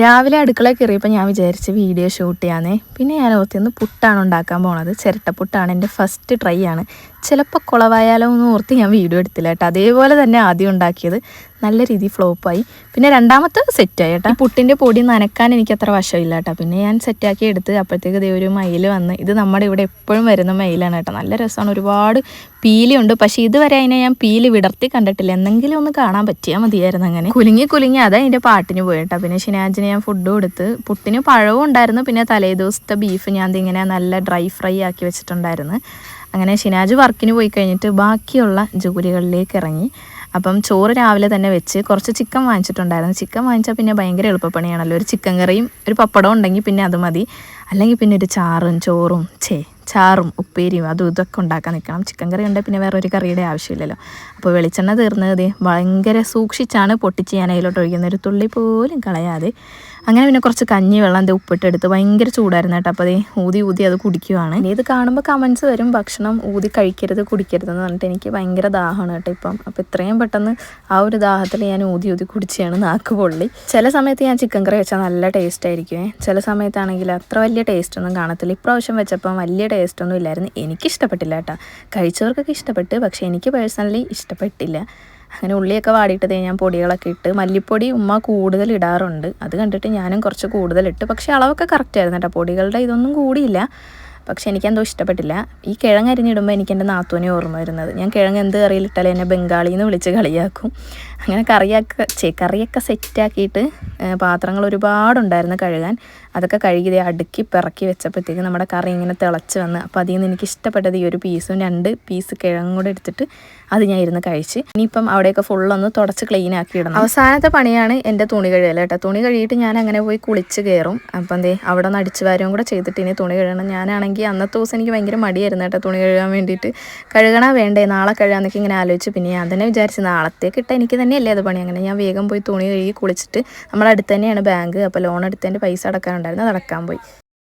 രാവിലെ അടുക്കള കയറിയപ്പോൾ ഞാൻ വിചാരിച്ച് വീഡിയോ ഷൂട്ട് ചെയ്യാന്നേ. പിന്നെ ഞാൻ ഓർത്തിന്ന് പുട്ടാണ് ഉണ്ടാക്കാൻ പോണത്. ചിരട്ടപ്പുട്ടാണ് എന്റെ ഫസ്റ്റ് ട്രൈ ആണ്. ചിലപ്പോൾ കുളവായാലോ എന്ന് ഓർത്ത് ഞാൻ വീഡിയോ എടുത്തില്ല കേട്ടോ. അതേപോലെ തന്നെ ആദ്യം ഉണ്ടാക്കിയത് നല്ല രീതിയിൽ ഫ്ലോപ്പായി പിന്നെ രണ്ടാമത്തെ സെറ്റായി കേട്ടോ. പുട്ടിന്റെ പൊടി നനക്കാൻ എനിക്ക് അത്ര വശമില്ല കേട്ടോ. പിന്നെ ഞാൻ സെറ്റാക്കി എടുത്ത് അപ്പോഴത്തേക്ക് ദേ ഒരു മയിൽ വന്ന്. ഇത് നമ്മുടെ ഇവിടെ എപ്പോഴും വരുന്ന മയിലാണ് കേട്ടോ. നല്ല രസമാണ്. ഒരുപാട് പീലിയുണ്ട് പക്ഷേ ഇതുവരെ അതിനെ ഞാൻ പീലി വിടർത്തി കണ്ടിട്ടില്ല. എന്തെങ്കിലും ഒന്ന് കാണാൻ പറ്റിയാൽ മതിയായിരുന്നു അങ്ങനെ. കുലുങ്ങി കുലുങ്ങി അതാ അതിന്റെ പാട്ടിന് പോയി കേട്ടോ. പിന്നെ ഷിനാജിന് ഞാൻ ഫുഡ് കൊടുത്ത്. പുട്ടിന് പഴവും ഉണ്ടായിരുന്നു. പിന്നെ തലേ ദിവസത്തെ ബീഫ് ഞാൻ ഇങ്ങനെ നല്ല ഡ്രൈ ഫ്രൈ ആക്കി വെച്ചിട്ടുണ്ടായിരുന്നു. അങ്ങനെ ഷിനാജ് വർക്കിന് പോയി കഴിഞ്ഞിട്ട് ബാക്കിയുള്ള ജോലികളിലേക്ക് ഇറങ്ങി അപ്പം ചോറ് രാവിലെ തന്നെ വെച്ച് കുറച്ച് ചിക്കൻ വാങ്ങിച്ചിട്ടുണ്ടായിരുന്നു. ചിക്കൻ വാങ്ങിച്ചാൽ പിന്നെ ഭയങ്കര എളുപ്പപ്പണിയാണല്ലോ. ഒരു ചിക്കൻ കറിയും ഒരു പപ്പടവും ഉണ്ടെങ്കിൽ പിന്നെ അത് മതി. അല്ലെങ്കിൽ പിന്നെ ഒരു ചാറും ചോറും ചേ ചാറും ഉപ്പേരിയും അതും ഇതൊക്കെ ഉണ്ടാക്കാൻ നിൽക്കണം. ചിക്കൻ കറി ഉണ്ടെങ്കിൽ പിന്നെ വേറെ ഒരു കറിയുടെ ആവശ്യമില്ലല്ലോ. അപ്പോൾ വെളിച്ചെണ്ണ തീർന്നത് ഭയങ്കര സൂക്ഷിച്ചാണ് പൊട്ടിച്ച് ഞാൻ അതിലോട്ട് ഒഴിക്കുന്നത്. ഒരു തുള്ളി പോലും കളയാതെ അങ്ങനെ പിന്നെ കുറച്ച് കഞ്ഞി വെള്ളം എന്ത് ഉപ്പിട്ടെടുത്ത് ഭയങ്കര ചൂടായിരുന്നു കേട്ടോ. അപ്പോൾ അതേ ഊതി ഊതി അത് കുടിക്കുവാണ്. ഇനി ഇത് കാണുമ്പോൾ കമൻസ് വരും ഭക്ഷണം ഊതി കഴിക്കരുത് കുടിക്കരുത് എന്ന് പറഞ്ഞിട്ട് എനിക്ക് ഭയങ്കര ദാഹമാണ് കേട്ടോ ഇപ്പം. അപ്പോൾ ഇത്രയും പെട്ടെന്ന് ആ ഒരു ദാഹത്തിൽ ഞാൻ ഊതി ഊതി കുടിച്ചാണ് നാക്ക് പൊള്ളി. ചില സമയത്ത് ഞാൻ ചിക്കൻ കറി വെച്ചാൽ നല്ല ടേസ്റ്റ് ആയിരിക്കും ചില സമയത്താണെങ്കിൽ അത്ര വലിയ ടേസ്റ്റ് ഒന്നും കാണത്തില്ല. ഇപ്രാവശ്യം വെച്ചപ്പം വലിയ ടേസ്റ്റ് ഒന്നും ഇല്ലായിരുന്നു. എനിക്ക് ഇഷ്ടപ്പെട്ടില്ല കേട്ടോ. കഴിച്ചവർക്കൊക്കെ ഇഷ്ടപ്പെട്ട് പക്ഷേ എനിക്ക് പേഴ്സണലി ഇഷ്ടപ്പെട്ടില്ല. അങ്ങനെ ഉള്ളിയൊക്കെ വാടിയിട്ട് ഞാൻ പൊടികളൊക്കെ ഇട്ട് മല്ലിപ്പൊടി ഉമ്മ കൂടുതൽ ഇടാറുണ്ട്. അത് കണ്ടിട്ട് ഞാനും കുറച്ച് കൂടുതൽ ഇട്ട്. പക്ഷേ അളവൊക്കെ കറക്റ്റ് ആയിരുന്നു കേട്ടോ. പൊടികളുടെ ഇതൊന്നും കൂടിയില്ല. പക്ഷെ എനിക്കെന്തോ ഇഷ്ടപ്പെട്ടില്ല. ഈ കിഴങ്ങ് അരിഞ്ഞിടുമ്പോൾ എനിക്ക് എന്റെ നാത്തൂനെ ഓർമ്മ വരുന്നത്. ഞാൻ കിഴങ്ങ് എന്ത് കറിയിലിട്ടാലും എന്നെ ബംഗാളിന്ന് വിളിച്ച് കളിയാക്കും. അങ്ങനെ കറിയൊക്കെ ചേ കറിയൊക്കെ സെറ്റാക്കിയിട്ട് പാത്രങ്ങൾ ഒരുപാടുണ്ടായിരുന്നു കഴുകാൻ. അതൊക്കെ കഴുകി അടുക്കി പിറക്കി വെച്ചപ്പോഴത്തേക്ക് നമ്മുടെ കറി ഇങ്ങനെ തിളച്ച് വന്ന്. അപ്പോൾ അതിൽ നിന്ന് എനിക്ക് ഇഷ്ടപ്പെട്ടത് ഈ ഒരു പീസും രണ്ട് പീസ് കിഴങ്ങും കൂടെ എടുത്തിട്ട് അത് ഞാൻ ഇരുന്ന് കഴിച്ച് ഇനിയിപ്പം അവിടെയൊക്കെ ഫുള്ളൊന്ന് തുടച്ച് ക്ലീൻ ആക്കി ഇടണം. അവസാനത്തെ പണിയാണ് എന്റെ തുണി കഴുകൽ കേട്ടോ. തുണി കഴുകിയിട്ട് ഞാൻ അങ്ങനെ പോയി കുളിച്ച് കയറും. അപ്പം എന്തേ അവിടെ നിന്ന് അടിച്ചു വാരവും കൂടെ ചെയ്തിട്ട് ഇനി തുണി കഴുകണം. ഞാനാണെങ്കിൽ അന്നത്തെ ദിവസം എനിക്ക് ഭയങ്കര മടിയായിരുന്നു കേട്ടോ തുണി കഴുകാൻ വേണ്ടിയിട്ട്. കഴുകണ വേണ്ടേ? നാളെ കഴുകാന്നൊക്കെ ഇങ്ങനെ ആലോചിച്ച്. പിന്നെ ഞാൻ തന്നെ വിചാരിച്ചു നാളത്തേക്ക് ഇട്ടാൽ എനിക്ക് തന്നെയല്ലേ അത് പണി. അങ്ങനെ ഞാൻ വേഗം പോയി തുണി കഴുകി കുളിച്ചിട്ട് നമ്മുടെ അടുത്ത് തന്നെയാണ് ബാങ്ക്. അപ്പോൾ ലോൺ എടുത്തതിന്റെ പൈസ അടക്കാനുണ്ടായിരുന്നു. അത് പോയി.